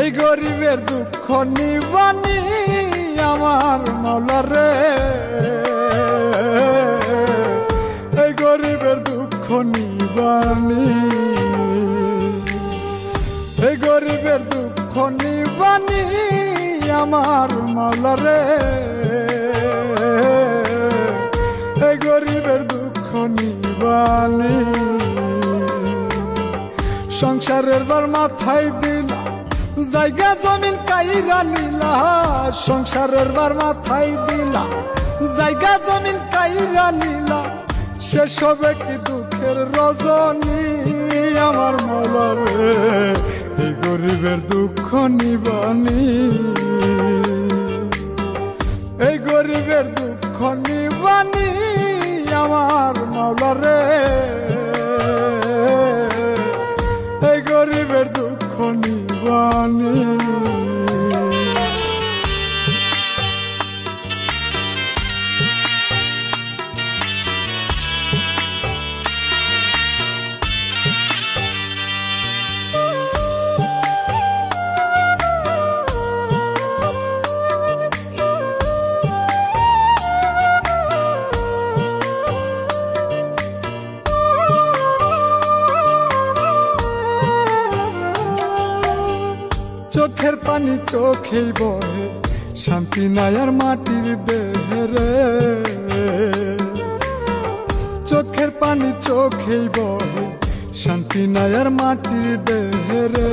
এই গরিবের দুঃখ নিবানি আমার মলারে এই গরিবের দুঃখ নিবানি। এই গরিবের দুঃখ নিবানি আমার মালারে এই গরিবের দুঃখ নিবানি। সংসারের বার মাথায় দিলা জায়গা জমিন কাইরা নিলা, সংসারের বার মাথায় দিলা। জায়গা জমিন কাইরা নিলা, শেষ হবে কি দুঃখের রজনী? আমার মলারে এই গরিবের দুঃখ নিবানি। এই গরিবের দুঃখ নিবানি, আমার মাওলারে নিবানি চোখের পানি চোখেই বহে, শান্তি নাই আর মাটির দেহরে চোখের পানি চোখেই বহে, শান্তি নাই আর মাটির দেহরে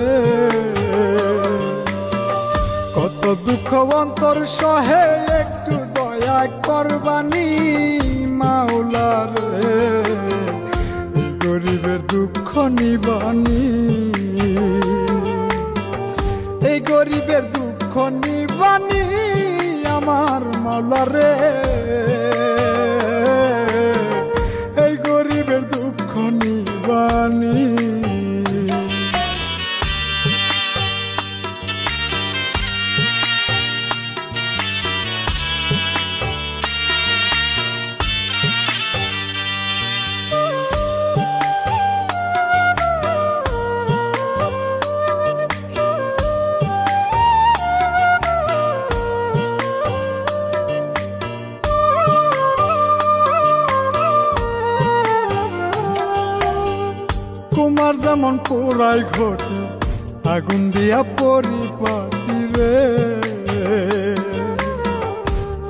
কত দুঃখ অন্তর সহে, একটু দয়া করবানি মাওলার রে। নিবানি আমার মালারে। এই গরিবের দুঃখ নিবানি কুমার যেমন পোড়াই ঘটি, আগুন দিয়া পরিপাটি রে।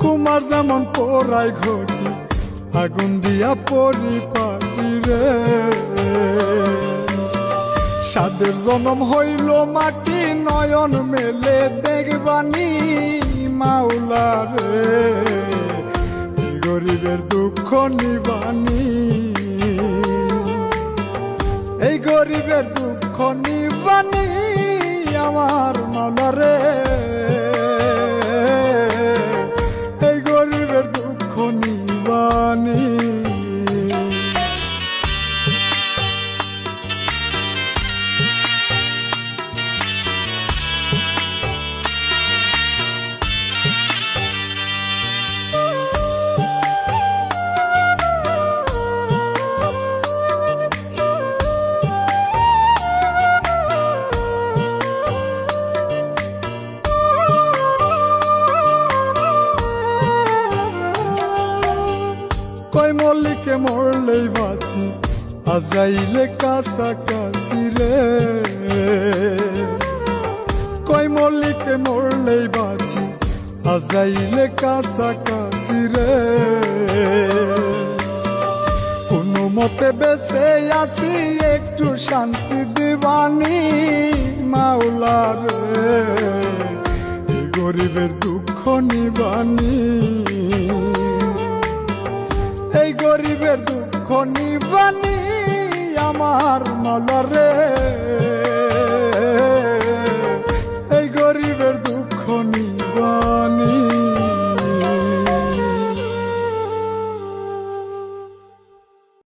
কুমার যেমন পোড়াই ঘটি, আগুন দিয়া পরিপাটি রে। সাদের জনম হইল মাটি নয়ন মেলে, দেখবানি মাওলা রে। গরিবের দুঃখ নিবানি গরিবের দুঃখ নিবানি আমার মালারে। কই মল্লিকে মরলেই বাঁচি। আজরাইলে কাছাকাছি রে। কই মল্লিকে মরলেই বাঁচি। আজরাইলে কাছাকাছি রে। কোনো মতে বেঁচে আসি একটু শান্তি দিবানি মাওলা রে। গরিবের দুঃখ নিবানি। গরিবের দুঃখ নিবানি আমার মলরে